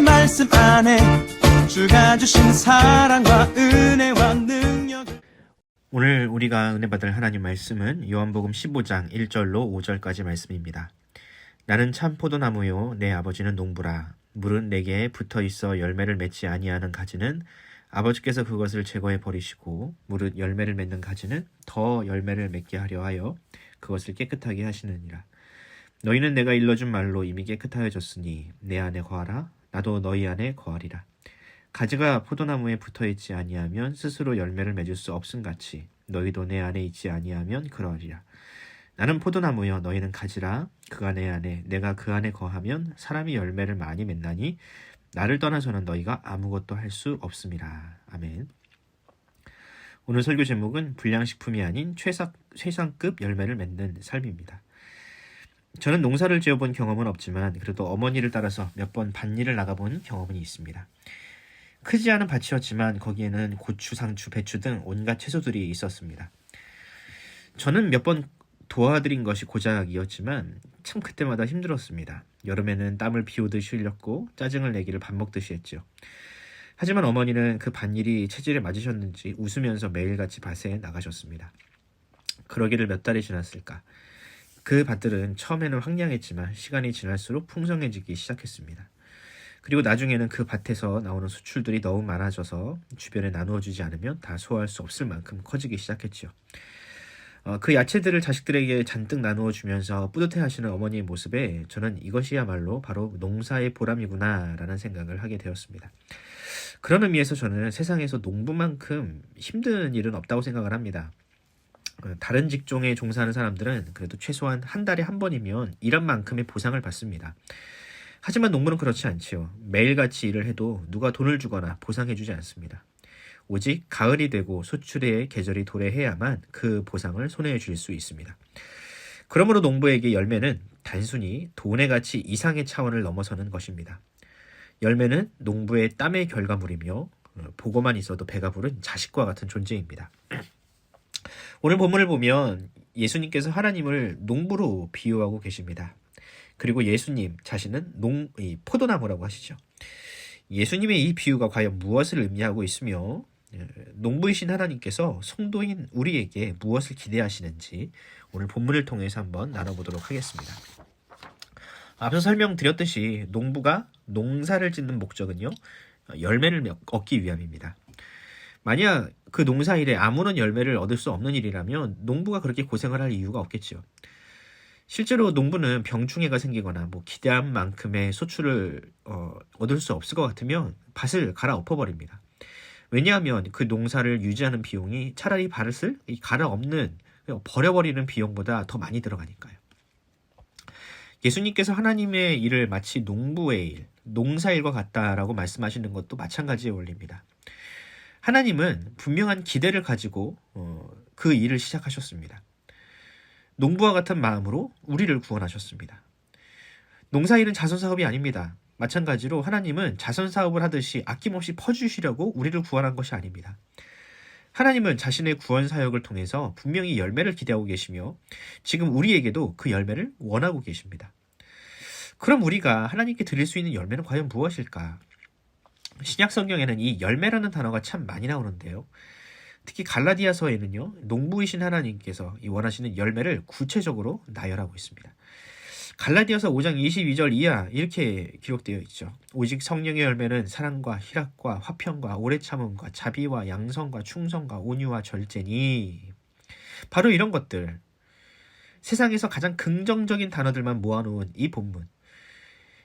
새 말씀 안에 주가 주신 사랑과 은혜와 능력 오늘 우리가 은혜 받을 하나님 말씀은 요한복음 15장 1절로 5절까지 말씀입니다. 나는 참 포도나무요 내 아버지는 농부라 물은 내게 붙어 있어 열매를 맺지 아니하는 가지는 아버지께서 그것을 제거해 버리시고 무릇 열매를 맺는 가지는 더 열매를 맺게 하려 하여 그것을 깨끗하게 하시느니라. 너희는 내가 일러준 말로 이미 깨끗하여졌으니 내 안에 거하라 나도 너희 안에 거하리라. 가지가 포도나무에 붙어 있지 아니하면 스스로 열매를 맺을 수 없음 같이 너희도 내 안에 있지 아니하면 그러하리라. 나는 포도나무여 너희는 가지라 그가 내 안에 내가 그 안에 거하면 사람이 열매를 많이 맺나니 나를 떠나서는 너희가 아무것도 할 수 없음이라. 아멘. 오늘 설교 제목은 불량식품이 아닌 최상, 최상급 열매를 맺는 삶입니다. 저는 농사를 지어본 경험은 없지만 그래도 어머니를 따라서 몇 번 밭일을 나가본 경험은 있습니다. 크지 않은 밭이었지만 거기에는 고추, 상추, 배추 등 온갖 채소들이 있었습니다. 저는 몇 번 도와드린 것이 고작이었지만 참 그때마다 힘들었습니다. 여름에는 땀을 비오듯이 흘렸고 짜증을 내기를 밥 먹듯이 했죠. 하지만 어머니는 그 밭일이 체질에 맞으셨는지 웃으면서 매일같이 밭에 나가셨습니다. 그러기를 몇 달이 지났을까. 그 밭들은 처음에는 황량했지만 시간이 지날수록 풍성해지기 시작했습니다. 그리고 나중에는 그 밭에서 나오는 수출들이 너무 많아져서 주변에 나누어주지 않으면 다 소화할 수 없을 만큼 커지기 시작했지요. 어, 그 야채들을 자식들에게 잔뜩 나누어 주면서 뿌듯해하시는 어머니의 모습에 저는 이것이야말로 바로 농사의 보람이구나라는 생각을 하게 되었습니다. 그런 의미에서 저는 세상에서 농부만큼 힘든 일은 없다고 생각을 합니다. 어, 다른 직종에 종사하는 사람들은 그래도 최소한 한 달에 한 번이면 일한 만큼의 보상을 받습니다. 하지만 농부는 그렇지 않지요. 매일같이 일을 해도 누가 돈을 주거나 보상해주지 않습니다. 오직 가을이 되고 소출의 계절이 도래해야만 그 보상을 손해에 줄수 있습니다. 그러므로 농부에게 열매는 단순히 돈의 가치 이상의 차원을 넘어서는 것입니다. 열매는 농부의 땀의 결과물이며 어, 보고만 있어도 배가 부른 자식과 같은 존재입니다. 오늘 본문을 보면 예수님께서 하나님을 농부로 비유하고 계십니다. 그리고 예수님 자신은 농, 이 포도나무라고 하시죠. 예수님의 이 비유가 과연 무엇을 의미하고 있으며 예, 농부이신 하나님께서 성도인 우리에게 무엇을 기대하시는지 오늘 본문을 통해서 한번 나눠보도록 하겠습니다. 앞서 설명드렸듯이 농부가 농사를 짓는 목적은요 열매를 얻기 위함입니다. 만약 그 농사일에 아무런 열매를 얻을 수 없는 일이라면 농부가 그렇게 고생을 할 이유가 없겠죠. 실제로 농부는 병충해가 생기거나 뭐 기대한 만큼의 소출을 어, 얻을 수 없을 것 같으면 밭을 갈아엎어 버립니다. 왜냐하면 그 농사를 유지하는 비용이 차라리 밭을 갈아엎는 버려버리는 비용보다 더 많이 들어가니까요. 예수님께서 하나님의 일을 마치 농부의 일, 농사일과 같다라고 말씀하시는 것도 마찬가지에 올립니다. 하나님은 분명한 기대를 가지고 어, 그 일을 시작하셨습니다. 농부와 같은 마음으로 우리를 구원하셨습니다. 농사일은 자선사업이 아닙니다. 마찬가지로 하나님은 자선사업을 하듯이 아낌없이 퍼주시려고 우리를 구원한 것이 아닙니다. 하나님은 자신의 구원 사역을 통해서 분명히 열매를 기대하고 계시며 지금 우리에게도 그 열매를 원하고 계십니다. 그럼 우리가 하나님께 드릴 수 있는 열매는 과연 무엇일까? 신약 성경에는 이 열매라는 단어가 참 많이 나오는데요. 특히 갈라디아서에는요, 농부이신 하나님께서 이 원하시는 열매를 구체적으로 나열하고 있습니다. 갈라디아서 5장 22절 이하 이렇게 기록되어 있죠. 오직 성령의 열매는 사랑과 희락과 화평과 오래 참음과 자비와 양성과 충성과 온유와 절제니 바로 이런 것들 세상에서 가장 긍정적인 단어들만 모아놓은 이 본문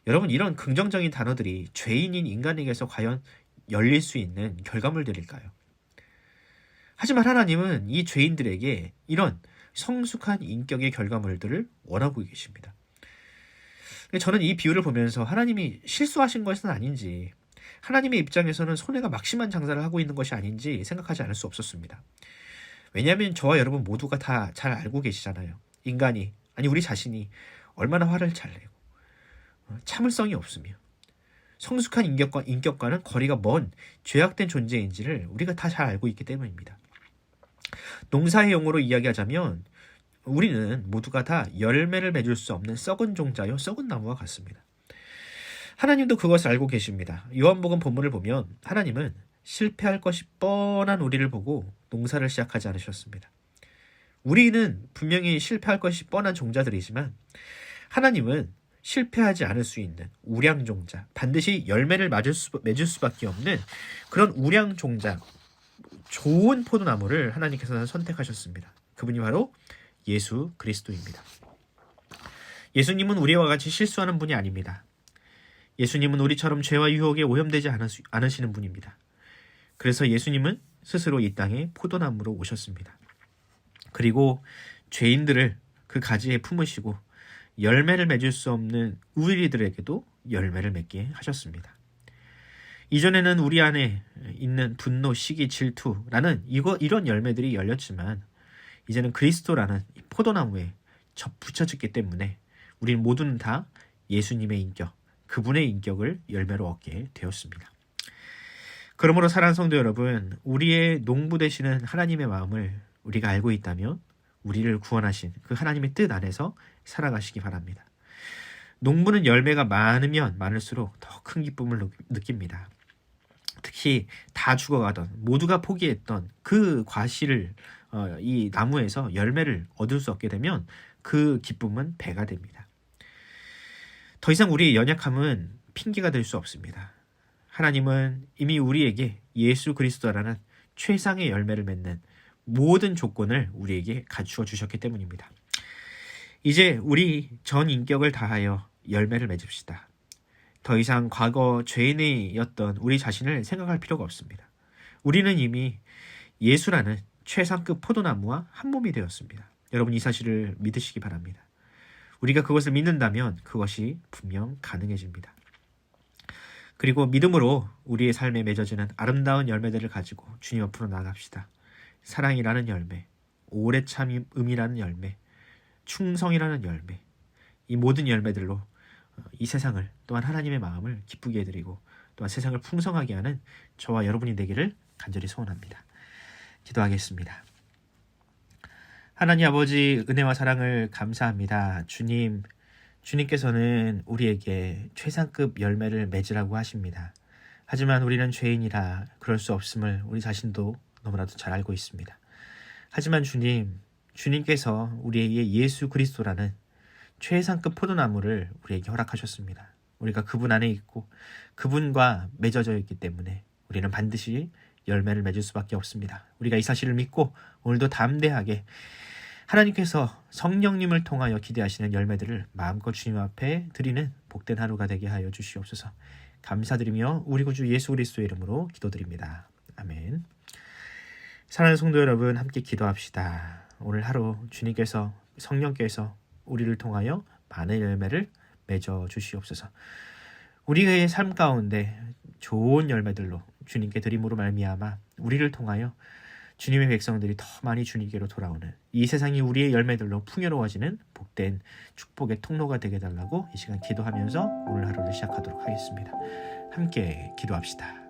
여러분 이런 긍정적인 단어들이 죄인인 인간에게서 과연 열릴 수 있는 결과물들일까요? 하지만 하나님은 이 죄인들에게 이런 성숙한 인격의 결과물들을 원하고 계십니다. 저는 이 비유를 보면서 하나님이 실수하신 것은 아닌지 하나님의 입장에서는 손해가 막심한 장사를 하고 있는 것이 아닌지 생각하지 않을 수 없었습니다. 왜냐하면 저와 여러분 모두가 다 잘 알고 계시잖아요. 인간이 아니 우리 자신이 얼마나 화를 잘 내고 어, 참을성이 없으며 성숙한 인격과 인격과는 거리가 먼 죄악된 존재인지를 우리가 다 잘 알고 있기 때문입니다. 농사의 용어로 이야기하자면 우리는 모두가 다 열매를 맺을 수 없는 썩은 종자요 썩은 나무와 같습니다. 하나님도 그것을 알고 계십니다. 요한복음 본문을 보면 하나님은 실패할 것이 뻔한 우리를 보고 농사를 시작하지 않으셨습니다. 우리는 분명히 실패할 것이 뻔한 종자들이지만 하나님은 실패하지 않을 수 있는 우량 종자, 반드시 열매를 맞을 수, 맺을 수밖에 없는 그런 우량 종자, 좋은 포도나무를 하나님께서는 선택하셨습니다. 그분이 바로 예수 그리스도입니다. 예수님은 우리와 같이 실수하는 분이 아닙니다. 예수님은 우리처럼 죄와 유혹에 오염되지 않으시- 않으시는 분입니다. 그래서 예수님은 스스로 이 땅에 포도나무로 오셨습니다. 그리고 죄인들을 그 가지에 품으시고 열매를 맺을 수 없는 우리들에게도 열매를 맺게 하셨습니다. 이전에는 우리 안에 있는 분노, 시기, 질투라는 이거 이런 열매들이 열렸지만 이제는 그리스도라는 이 포도나무에 접 붙여졌기 때문에 우리 모두는 다 예수님의 인격, 그분의 인격을 열매로 얻게 되었습니다. 그러므로 사랑하는 성도 여러분, 우리의 농부 되시는 하나님의 마음을 우리가 알고 있다면 우리를 구원하신 그 하나님의 뜻 안에서 살아가시기 바랍니다. 농부는 열매가 많으면 많을수록 더 큰 기쁨을 느- 느낍니다. 특히 다 죽어가던 모두가 포기했던 그 과실을 어, 이 나무에서 열매를 얻을 수 없게 되면 그 기쁨은 배가 됩니다. 더 이상 우리의 연약함은 핑계가 될 수 없습니다. 하나님은 이미 우리에게 예수 그리스도라는 최상의 열매를 맺는 모든 조건을 우리에게 갖추어 주셨기 때문입니다. 이제 우리 전 인격을 다하여 열매를 맺읍시다. 더 이상 과거 죄인이었던 우리 자신을 생각할 필요가 없습니다. 우리는 이미 예수라는 최상급 포도나무와 한 몸이 되었습니다. 여러분 이 사실을 믿으시기 바랍니다. 우리가 그것을 믿는다면 그것이 분명 가능해집니다. 그리고 믿음으로 우리의 삶에 맺어지는 아름다운 열매들을 가지고 주님 앞으로 나아갑시다. 사랑이라는 열매, 오래 참음이라는 열매, 충성이라는 열매, 이 모든 열매들로 어, 이 세상을 또한 하나님의 마음을 기쁘게 해드리고 또한 세상을 풍성하게 하는 저와 여러분이 되기를 간절히 소원합니다. 기도하겠습니다. 하나님 아버지 은혜와 사랑을 감사합니다. 주님, 주님께서는 우리에게 최상급 열매를 맺으라고 하십니다. 하지만 우리는 죄인이라 그럴 수 없음을 우리 자신도 너무나도 잘 알고 있습니다. 하지만 주님, 주님께서 우리에게 예수 그리스도라는 최상급 포도나무를 우리에게 허락하셨습니다. 우리가 그분 안에 있고 그분과 맺어져 있기 때문에 우리는 반드시 열매를 맺을 수밖에 없습니다. 우리가 이 사실을 믿고 오늘도 담대하게 하나님께서 성령님을 통하여 기대하시는 열매들을 마음껏 주님 앞에 드리는 복된 하루가 되게 하여 주시옵소서. 감사드리며 우리 구주 예수 그리스도의 이름으로 기도드립니다. 아멘. 사랑하는 성도 여러분 함께 기도합시다. 오늘 하루 주님께서 성령께서 우리를 통하여 많은 열매를 맺어 주시옵소서. 우리의 삶 가운데 좋은 열매들로 주님께 드림으로 말미암아 우리를 통하여 주님의 백성들이 더 많이 주님께로 돌아오는 이 세상이 우리의 열매들로 풍요로워지는 복된 축복의 통로가 되게 달라고 이 시간 기도하면서 오늘 하루를 시작하도록 하겠습니다. 함께 기도합시다.